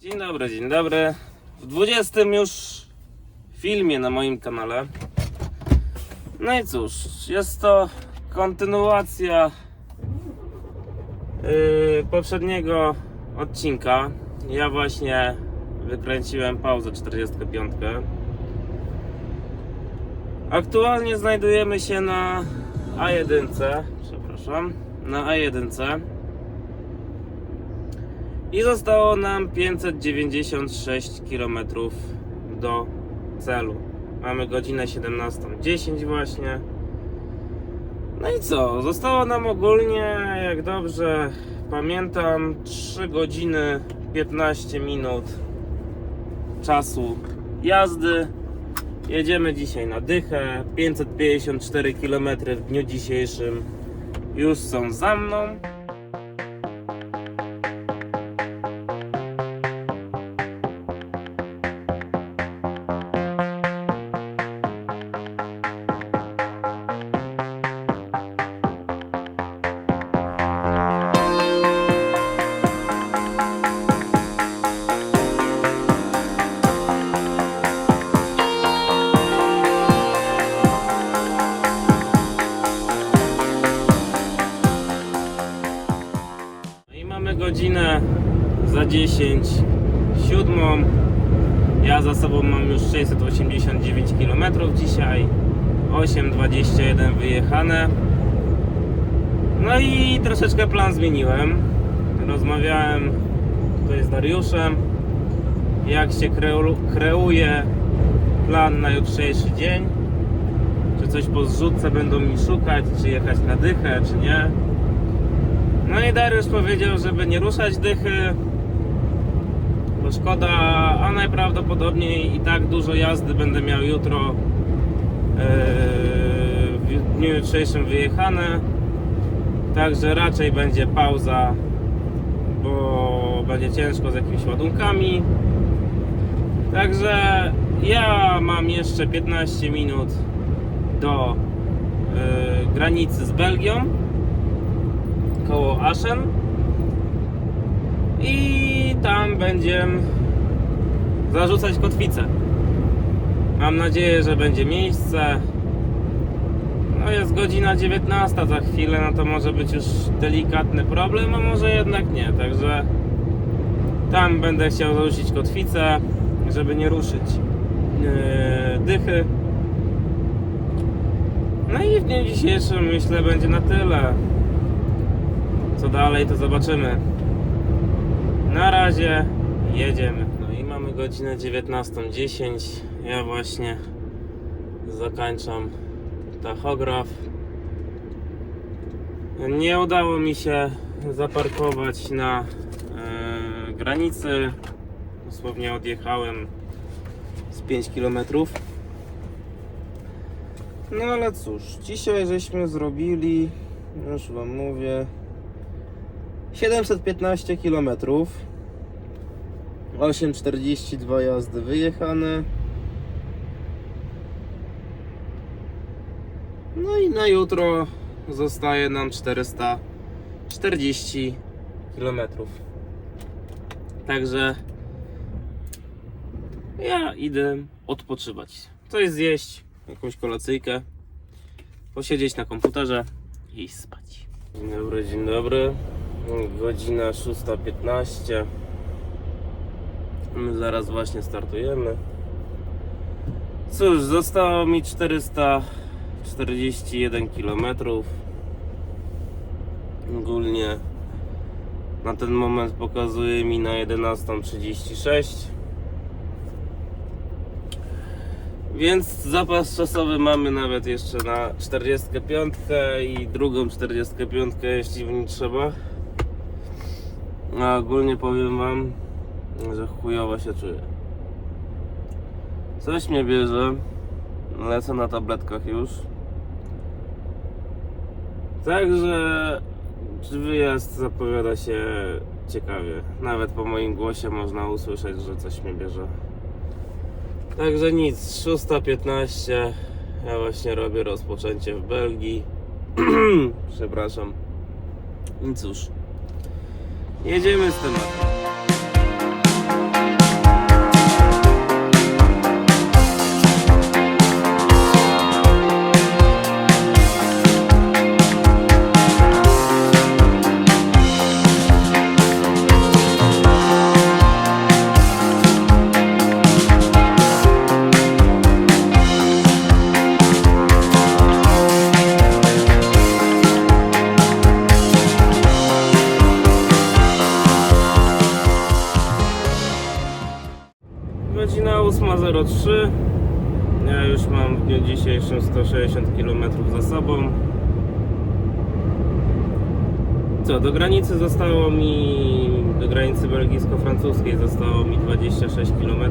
Dzień dobry, dzień dobry. W 20 już filmie na moim kanale. No i cóż, jest to kontynuacja yy, poprzedniego odcinka. Ja właśnie wykręciłem pauzę 45. Aktualnie znajdujemy się na A1, przepraszam, na A1. I zostało nam 596 km do celu. Mamy godzinę 17.10 właśnie. No i co? Zostało nam ogólnie, jak dobrze pamiętam, 3 godziny 15 minut czasu jazdy. Jedziemy dzisiaj na dychę. 554 km w dniu dzisiejszym już są za mną. Troszeczkę plan zmieniłem. Rozmawiałem tutaj z Dariuszem, jak się kreu- kreuje plan na jutrzejszy dzień. Czy coś po zrzutce będą mi szukać, czy jechać na dychę, czy nie. No i Dariusz powiedział, żeby nie ruszać dychy, bo szkoda, a najprawdopodobniej i tak dużo jazdy będę miał jutro yy, w dniu jutrzejszym wyjechane. Także raczej będzie pauza, bo będzie ciężko z jakimiś ładunkami. Także ja mam jeszcze 15 minut do yy, granicy z Belgią koło Aschen i tam będziemy zarzucać kotwicę. Mam nadzieję, że będzie miejsce. No jest godzina 19 za chwilę, no to może być już delikatny problem, a może jednak nie. Także tam będę chciał zarzucić kotwicę, żeby nie ruszyć yy, dychy. No i w dniu dzisiejszym myślę będzie na tyle. Co dalej, to zobaczymy. Na razie jedziemy. No i mamy godzinę 19.10. Ja właśnie zakończam tachograf. Nie udało mi się zaparkować na e, granicy. Dosłownie odjechałem z 5 km. No ale cóż, dzisiaj żeśmy zrobili, już Wam mówię, 715 km 8,42 jazdy wyjechane No na jutro zostaje nam 440 km Także ja idę odpoczywać. Coś zjeść, jakąś kolacyjkę Posiedzieć na komputerze i spać. Dzień dobry, dzień dobry. Godzina 6.15 My zaraz właśnie startujemy. Cóż, zostało mi 441 km Ogólnie na ten moment pokazuje mi na 11.36 Więc zapas czasowy mamy nawet jeszcze na 45 i drugą 45 jeśli w nim trzeba. A ogólnie powiem wam, że chujowo się czuję. Coś mnie bierze. Lecę na tabletkach już. Także wyjazd zapowiada się ciekawie. Nawet po moim głosie można usłyszeć, że coś mnie bierze. Także nic, 6.15. Ja właśnie robię rozpoczęcie w Belgii. Przepraszam. I cóż, jedziemy z tematem. Granicy zostało mi, do granicy belgijsko-francuskiej zostało mi 26 km.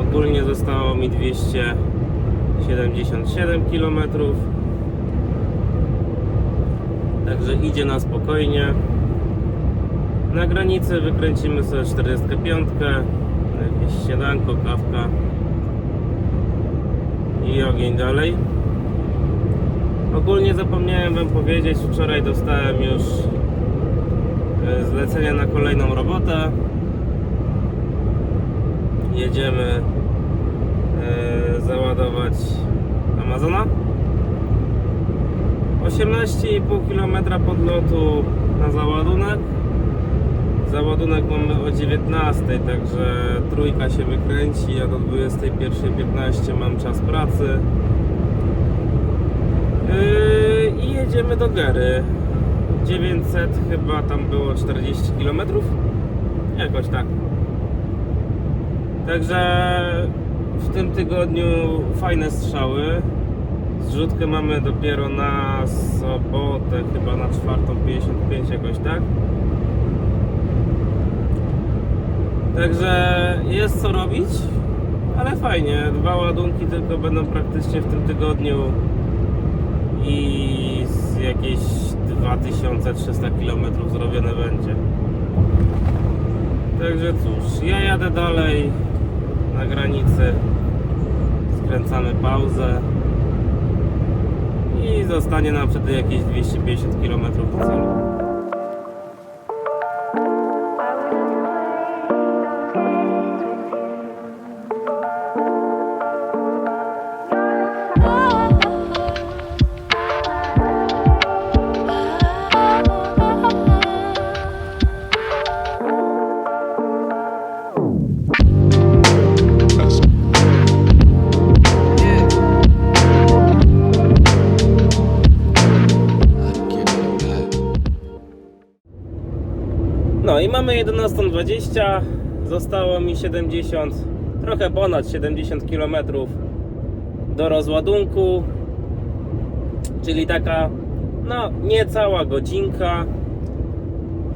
Ogólnie zostało mi 277 km. Także idzie na spokojnie. Na granicy wykręcimy sobie 45, jakieś śniadanko, kawka i ogień dalej. Ogólnie zapomniałem Wam powiedzieć, wczoraj dostałem już e, zlecenie na kolejną robotę. Jedziemy e, załadować Amazona. 18,5 km podlotu na załadunek. Załadunek mamy o 19, także trójka się wykręci, ja do 21.15 mam czas pracy. Yy, I jedziemy do Gery. 900 chyba tam było 40 km. Jakoś tak. Także w tym tygodniu fajne strzały. Zrzutkę mamy dopiero na sobotę, chyba na 4.55 jakoś tak. Także jest co robić, ale fajnie. Dwa ładunki tylko będą praktycznie w tym tygodniu i z jakieś 2300 km zrobione będzie. Także cóż, ja jadę dalej na granicy, skręcamy pauzę i zostanie nam wtedy jakieś 250 km do celu. Mamy 11.20, zostało mi 70, trochę ponad 70 km do rozładunku, czyli taka no niecała godzinka.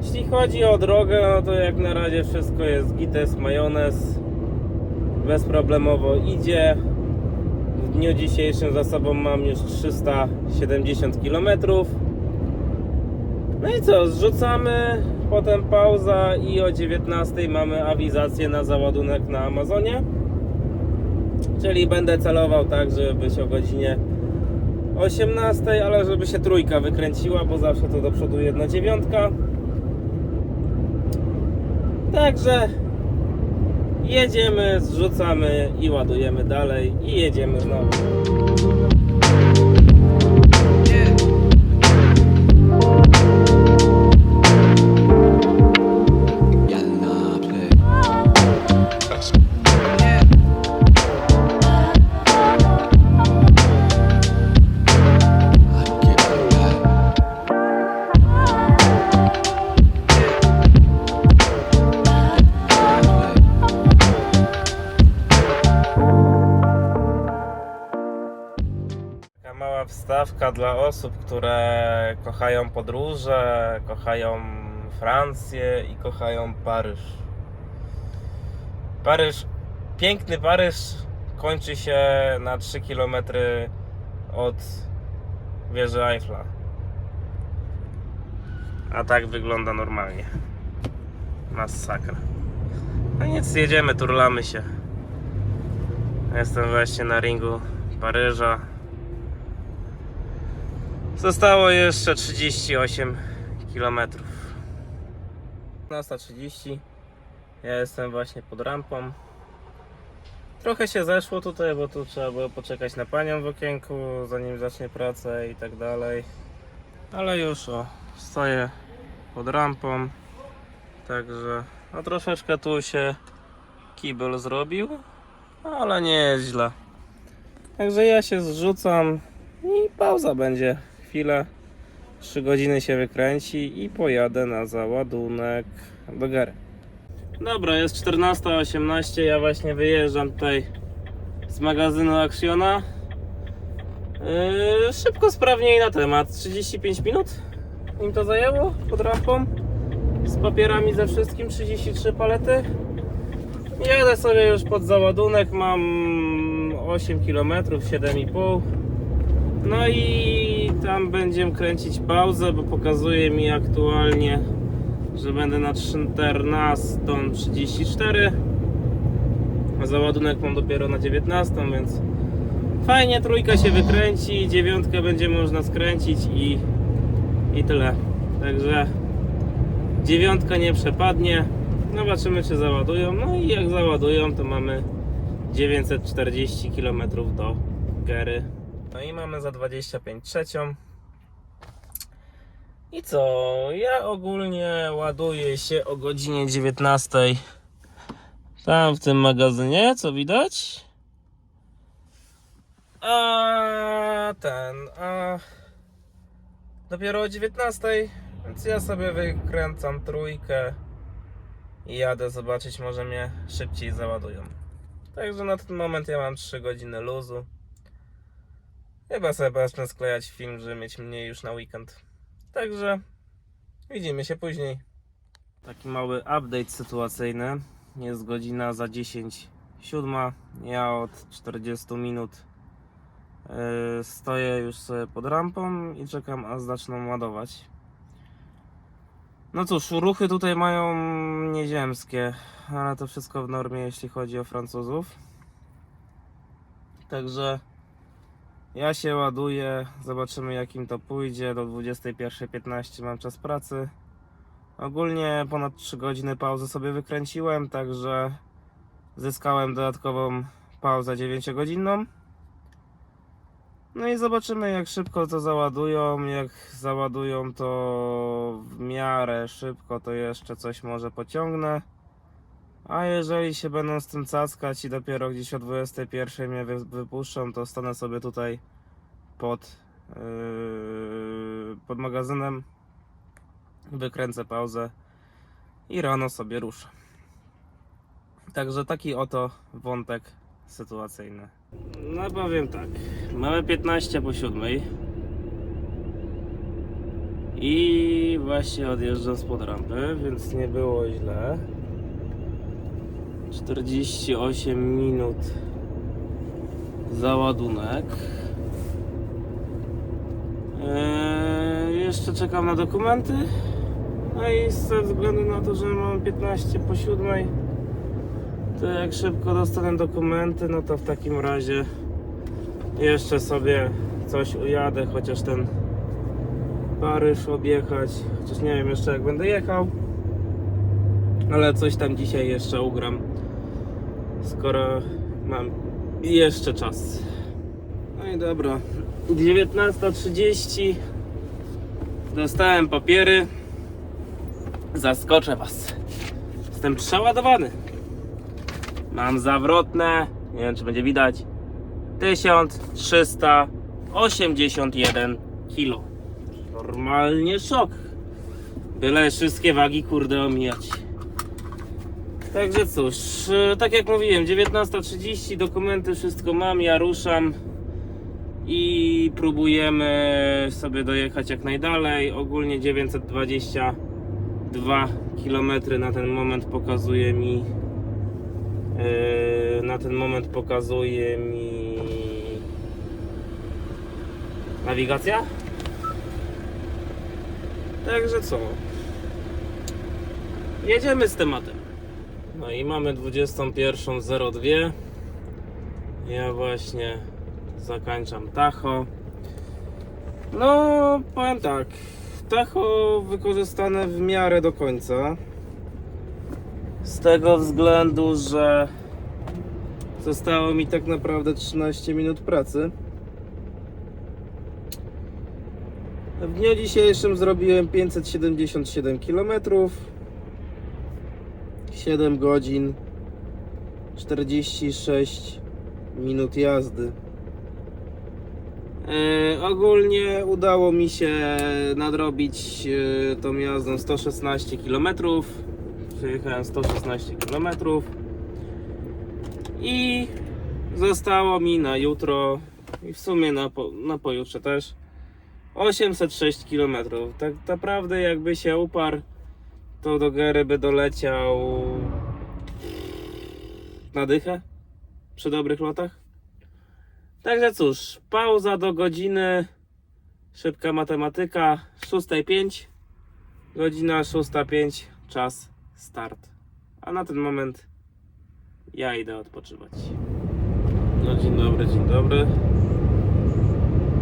Jeśli chodzi o drogę, no to jak na razie wszystko jest gites, majonez, bezproblemowo idzie. W dniu dzisiejszym za sobą mam już 370 km. No i co, zrzucamy, potem pauza i o 19 mamy awizację na załadunek na Amazonie. Czyli będę celował tak, żeby być o godzinie 18, ale żeby się trójka wykręciła, bo zawsze to do przodu jedna dziewiątka. Także jedziemy, zrzucamy i ładujemy dalej i jedziemy znowu. Dla osób, które kochają podróże, kochają Francję i kochają Paryż. Paryż, piękny Paryż kończy się na 3 km od wieży Eiffla. A tak wygląda normalnie. Masakra. No nic, jedziemy, turlamy się. Jestem właśnie na ringu Paryża. Zostało jeszcze 38 km. 15.30. Ja jestem właśnie pod rampą. Trochę się zeszło tutaj, bo tu trzeba było poczekać na panią w okienku, zanim zacznie pracę i tak dalej. Ale już o, stoję pod rampą. Także no troszeczkę tu się kibel zrobił, ale nie jest źle. Także ja się zrzucam i pauza będzie. Chwilę. 3 godziny się wykręci i pojadę na załadunek do Gary. Dobra, jest 14.18, ja właśnie wyjeżdżam tutaj z magazynu Actiona. Yy, szybko, sprawnie i na temat. 35 minut im to zajęło pod rampą. Z papierami ze wszystkim, 33 palety. Jadę sobie już pod załadunek, mam 8 km, 7,5 No i tam będziemy kręcić pauzę, bo pokazuje mi aktualnie, że będę na 14.34 a załadunek mam dopiero na 19, więc fajnie trójka się wykręci, dziewiątkę będzie można skręcić i, i tyle. Także dziewiątka nie przepadnie. Zobaczymy czy załadują. No i jak załadują, to mamy 940 km do Gery. No i mamy za 25 trzecią. I co? Ja ogólnie ładuję się o godzinie 19. Tam w tym magazynie, co widać? A ten, a dopiero o 19, więc ja sobie wykręcam trójkę i jadę zobaczyć, może mnie szybciej załadują. Także na ten moment ja mam 3 godziny luzu. Chyba sobie zacznę sklejać film, żeby mieć mniej już na weekend. Także widzimy się później. Taki mały update sytuacyjny. Jest godzina za 10 siódma. Ja od 40 minut yy, stoję już sobie pod rampą i czekam aż zaczną ładować. No cóż, ruchy tutaj mają nieziemskie, ale to wszystko w normie jeśli chodzi o Francuzów. Także ja się ładuję, zobaczymy jak im to pójdzie. Do 21.15 mam czas pracy. Ogólnie ponad 3 godziny pauzy sobie wykręciłem, także zyskałem dodatkową pauzę 9-godzinną. No i zobaczymy jak szybko to załadują. Jak załadują to w miarę szybko, to jeszcze coś może pociągnę. A jeżeli się będą z tym cackać i dopiero gdzieś o 21 mnie wy- wypuszczą, to stanę sobie tutaj pod, yy, pod magazynem wykręcę pauzę i rano sobie ruszę. Także taki oto wątek sytuacyjny. No powiem tak, mamy 15 po 7 i właśnie odjeżdżam spod rampy, więc nie było źle. 48 minut załadunek. Eee, jeszcze czekam na dokumenty. No i ze względu na to, że mam 15 po 7, to jak szybko dostanę dokumenty, no to w takim razie jeszcze sobie coś ujadę, chociaż ten Paryż objechać. Chociaż nie wiem jeszcze jak będę jechał. Ale coś tam dzisiaj jeszcze ugram. Skoro mam jeszcze czas. No i dobra. 19.30 Dostałem papiery. Zaskoczę Was. Jestem przeładowany. Mam zawrotne. Nie wiem, czy będzie widać. 1381 kg. Normalnie szok. Byle wszystkie wagi, kurde, omijać. Także cóż, e, tak jak mówiłem, 19.30, dokumenty, wszystko mam, ja ruszam i próbujemy sobie dojechać jak najdalej. Ogólnie 922 km na ten moment pokazuje mi e, na ten moment pokazuje mi nawigacja. Także co? Jedziemy z tematem. No i mamy 21.02. Ja właśnie zakończam Tacho. No, powiem tak. Tacho wykorzystane w miarę do końca. Z tego względu, że zostało mi tak naprawdę 13 minut pracy. W dniu dzisiejszym zrobiłem 577 km 7 godzin 46 minut jazdy. E, ogólnie udało mi się nadrobić e, tą jazdą 116 km Przejechałem 116 km i zostało mi na jutro i w sumie na, po, na pojutrze też 806 km. Tak naprawdę jakby się uparł, to do Gery by doleciał na dychę przy dobrych lotach. Także cóż, pauza do godziny, szybka matematyka, 6.05, godzina 6.05, czas start. A na ten moment ja idę odpoczywać. No dzień dobry, dzień dobry.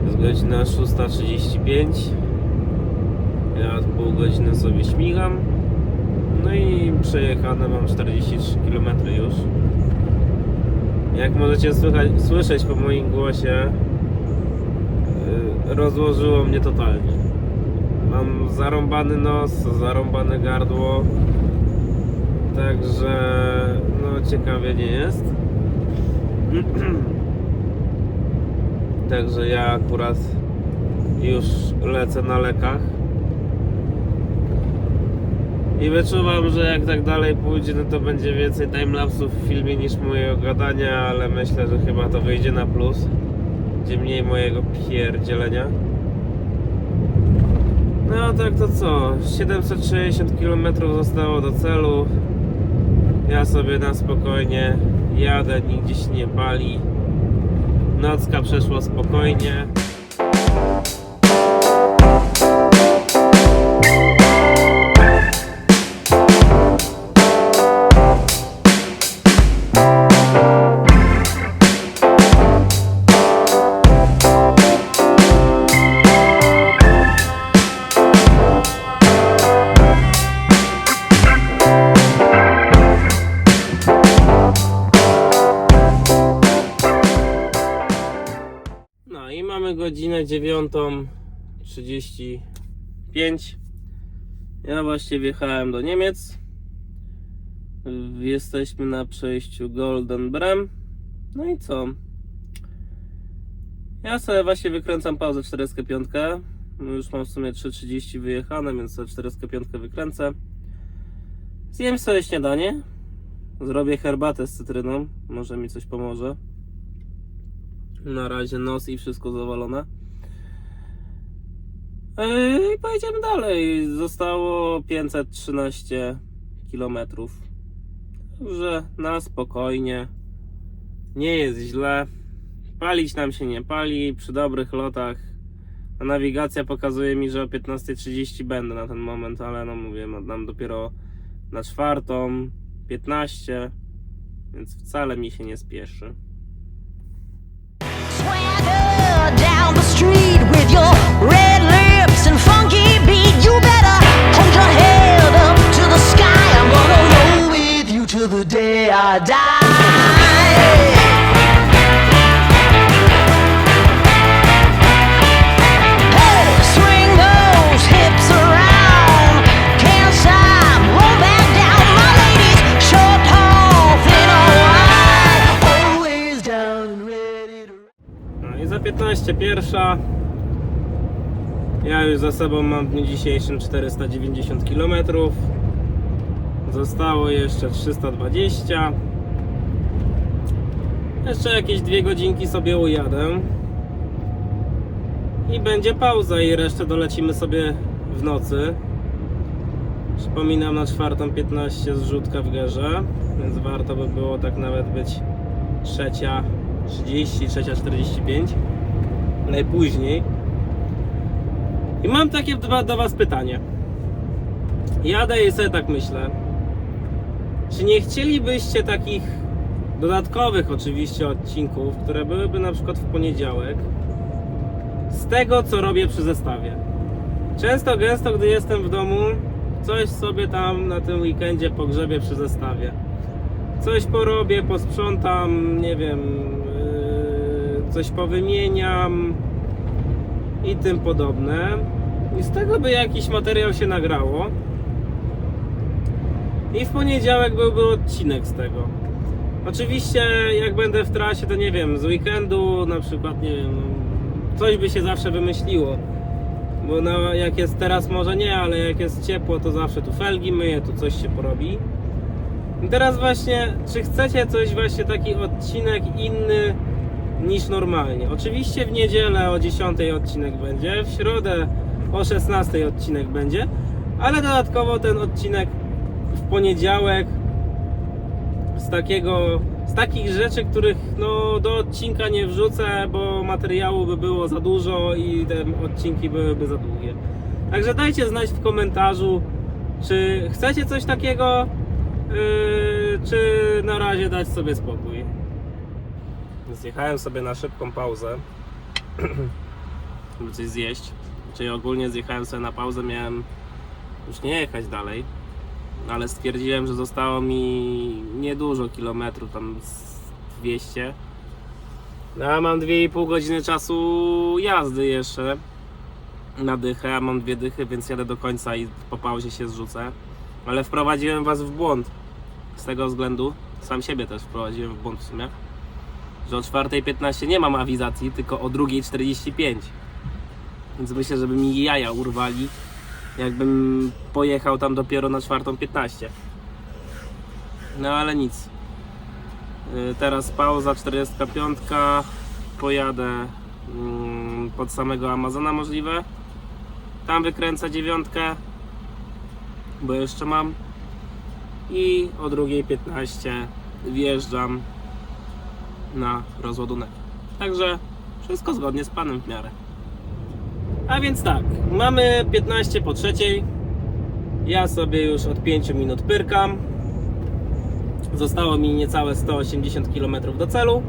Jest godzina 6.35. Ja od pół godziny sobie śmigam. No i przejechane mam 43 km już. Jak możecie słychać, słyszeć po moim głosie, yy, rozłożyło mnie totalnie. Mam zarąbany nos, zarąbane gardło. Także no ciekawie nie jest. Także ja akurat już lecę na lekach. I wyczuwam, że jak tak dalej pójdzie, no to będzie więcej timelapsów w filmie niż mojego gadania, ale myślę, że chyba to wyjdzie na plus. Będzie mniej mojego pierdzielenia. No tak to co? 760 km zostało do celu. Ja sobie na spokojnie jadę, nigdzie się nie pali. Nocka przeszła spokojnie. 9.35. Ja właśnie wjechałem do Niemiec. Jesteśmy na przejściu Golden Brem. No i co? Ja sobie właśnie wykręcam pauzę 45. Już mam w sumie 3.30 wyjechane, więc sobie 45 wykręcę. Zjem sobie śniadanie. Zrobię herbatę z cytryną. Może mi coś pomoże. Na razie nos i wszystko zawalone. Yy, I pojedziemy dalej. Zostało 513 km. Także na spokojnie. Nie jest źle. Palić nam się nie pali przy dobrych lotach. A nawigacja pokazuje mi, że o 15.30 będę na ten moment, ale no mówię, no, nam dopiero na czwartą 15, więc wcale mi się nie spieszy. To. No i za 15 pierwsza. Ja już za sobą mam w dniu dzisiejszym 490 km. Zostało jeszcze 320. Jeszcze jakieś dwie godzinki sobie ujadę. I będzie pauza i resztę dolecimy sobie w nocy. Przypominam na 4.15 zrzutka w Gerze, więc warto by było tak nawet być trzecia 30, trzecia 45 najpóźniej i mam takie do was pytanie jadę i sobie tak myślę czy nie chcielibyście takich dodatkowych oczywiście odcinków, które byłyby na przykład w poniedziałek z tego co robię przy zestawie często gęsto gdy jestem w domu coś sobie tam na tym weekendzie pogrzebię przy zestawie coś porobię, posprzątam, nie wiem, yy, coś powymieniam i tym podobne. I z tego by jakiś materiał się nagrało. I w poniedziałek byłby odcinek z tego. Oczywiście, jak będę w trasie, to nie wiem, z weekendu na przykład, nie wiem, coś by się zawsze wymyśliło. Bo no, jak jest teraz może nie, ale jak jest ciepło to zawsze tu felgi myję, tu coś się porobi. I teraz właśnie, czy chcecie coś właśnie taki odcinek inny niż normalnie? Oczywiście w niedzielę o 10 odcinek będzie, w środę o 16 odcinek będzie, ale dodatkowo ten odcinek w poniedziałek z takiego z takich rzeczy, których no, do odcinka nie wrzucę, bo materiału by było za dużo i te odcinki byłyby za długie. Także dajcie znać w komentarzu, czy chcecie coś takiego, yy, czy na razie dać sobie spokój. Zjechałem sobie na szybką pauzę, żeby coś zjeść. Czyli ogólnie zjechałem sobie na pauzę, miałem już nie jechać dalej, ale stwierdziłem, że zostało mi niedużo kilometrów, tam z 200. No, a mam 2,5 godziny czasu jazdy jeszcze na dychę, a mam dwie dychy, więc jadę do końca i po pauzie się zrzucę. Ale wprowadziłem Was w błąd z tego względu, sam siebie też wprowadziłem w błąd w sumie, że o 4.15 nie mam awizacji, tylko o 2.45. Więc myślę, żeby mi jaja urwali, jakbym pojechał tam dopiero na 4.15. No ale nic. Y, Teraz pauza 45. Pojadę mm, pod samego Amazona możliwe. Tam wykręcę dziewiątkę, bo jeszcze mam. I o 2.15 wjeżdżam na rozładunek. Także wszystko zgodnie z planem w miarę. A więc tak, mamy 15 po trzeciej. Ja sobie już od 5 minut pyrkam. Zostało mi niecałe 180 km do celu.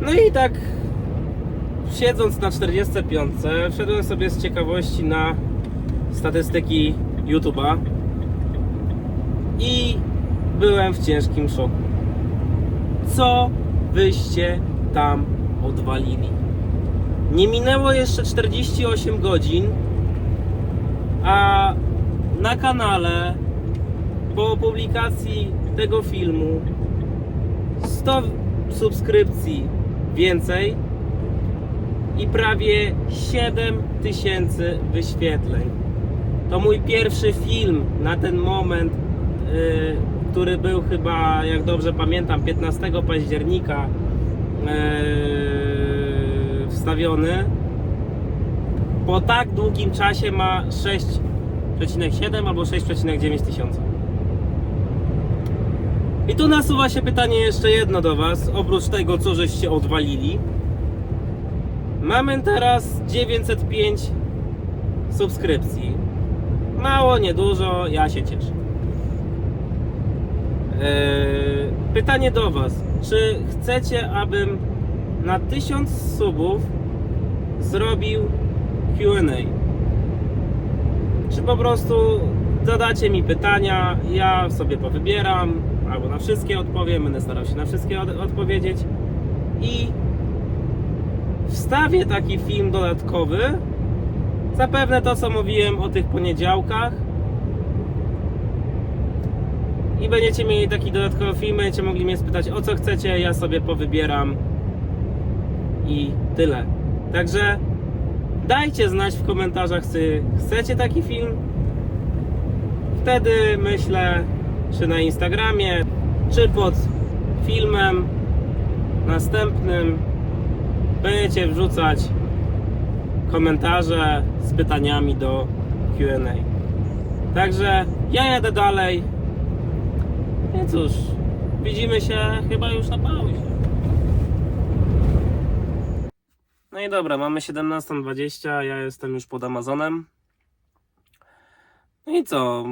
No i tak siedząc na 45, wszedłem sobie z ciekawości na statystyki YouTube'a i byłem w ciężkim szoku. Co wyście tam odwalili? Nie minęło jeszcze 48 godzin, a na kanale po publikacji tego filmu 100 subskrypcji więcej i prawie 7 tysięcy wyświetleń. To mój pierwszy film na ten moment, yy, który był chyba, jak dobrze pamiętam, 15 października yy, wstawiony. Po tak długim czasie ma 6,7 albo 6,9 tysiąca. I tu nasuwa się pytanie jeszcze jedno do Was, oprócz tego, co żeście odwalili. Mamy teraz 905 subskrypcji. Mało, niedużo, ja się cieszę. Eee, pytanie do Was. Czy chcecie, abym na 1000 subów zrobił QA? Czy po prostu zadacie mi pytania, ja sobie powybieram, albo na wszystkie odpowiem, będę starał się na wszystkie od odpowiedzieć i wstawię taki film dodatkowy. Zapewne to, co mówiłem o tych poniedziałkach. I będziecie mieli taki dodatkowy film, będziecie mogli mnie spytać o co chcecie, ja sobie powybieram i tyle. Także dajcie znać w komentarzach, czy chcecie taki film. Wtedy myślę, czy na Instagramie, czy pod filmem następnym będziecie wrzucać komentarze z pytaniami do QA. Także ja jadę dalej. I cóż, widzimy się chyba już na pauzie. No i dobra, mamy 17.20, ja jestem już pod Amazonem. No i co?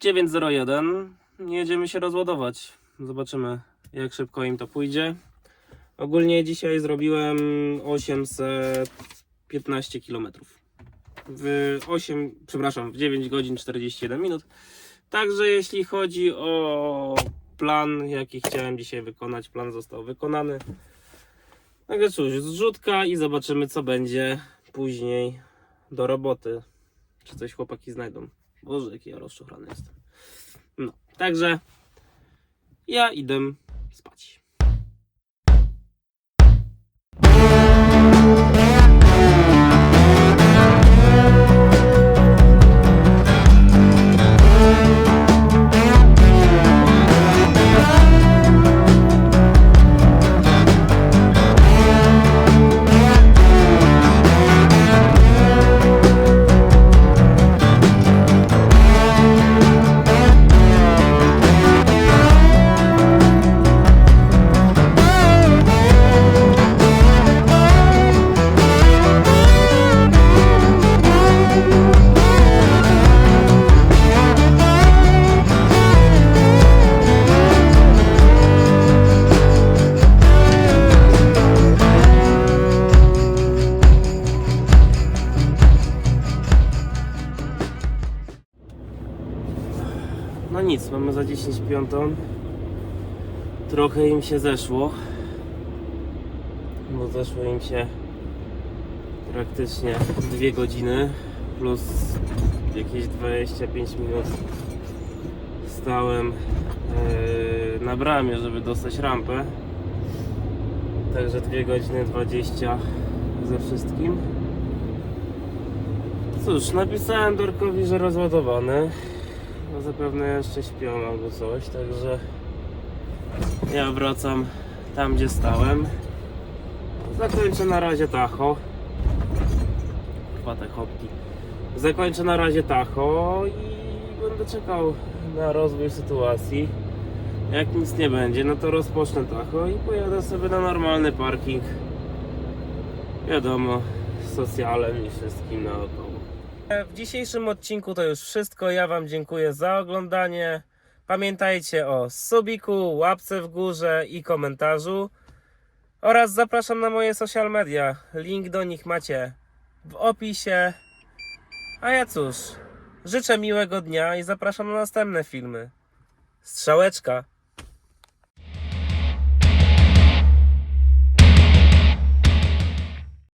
9.01. Jedziemy się rozładować. Zobaczymy, jak szybko im to pójdzie. Ogólnie dzisiaj zrobiłem 815 km. W 8, przepraszam, w 9 godzin 47 minut. Także jeśli chodzi o plan, jaki chciałem dzisiaj wykonać, plan został wykonany. Także cóż, zrzutka i zobaczymy co będzie później do roboty. Czy coś chłopaki znajdą. Boże, jaki ja rozczochrany jestem. No, także ja idę spać. 25 trochę im się zeszło bo zeszło im się praktycznie 2 godziny plus jakieś 25 minut stałem yy, na bramie, żeby dostać rampę. Także 2 godziny 20 ze wszystkim. Cóż, napisałem Dorkowi, że rozładowany. No zapewne jeszcze śpią albo coś, także ja wracam tam, gdzie stałem. Zakończę na razie Tacho. Chyba te chopki. Zakończę na razie Tacho i będę czekał na rozwój sytuacji. Jak nic nie będzie, no to rozpocznę Tacho i pojadę sobie na normalny parking. Wiadomo, z socjalem i wszystkim naokoło. W dzisiejszym odcinku to już wszystko. Ja Wam dziękuję za oglądanie. Pamiętajcie o subiku, łapce w górze i komentarzu. Oraz zapraszam na moje social media. Link do nich macie w opisie. A ja cóż, życzę miłego dnia i zapraszam na następne filmy. Strzałeczka.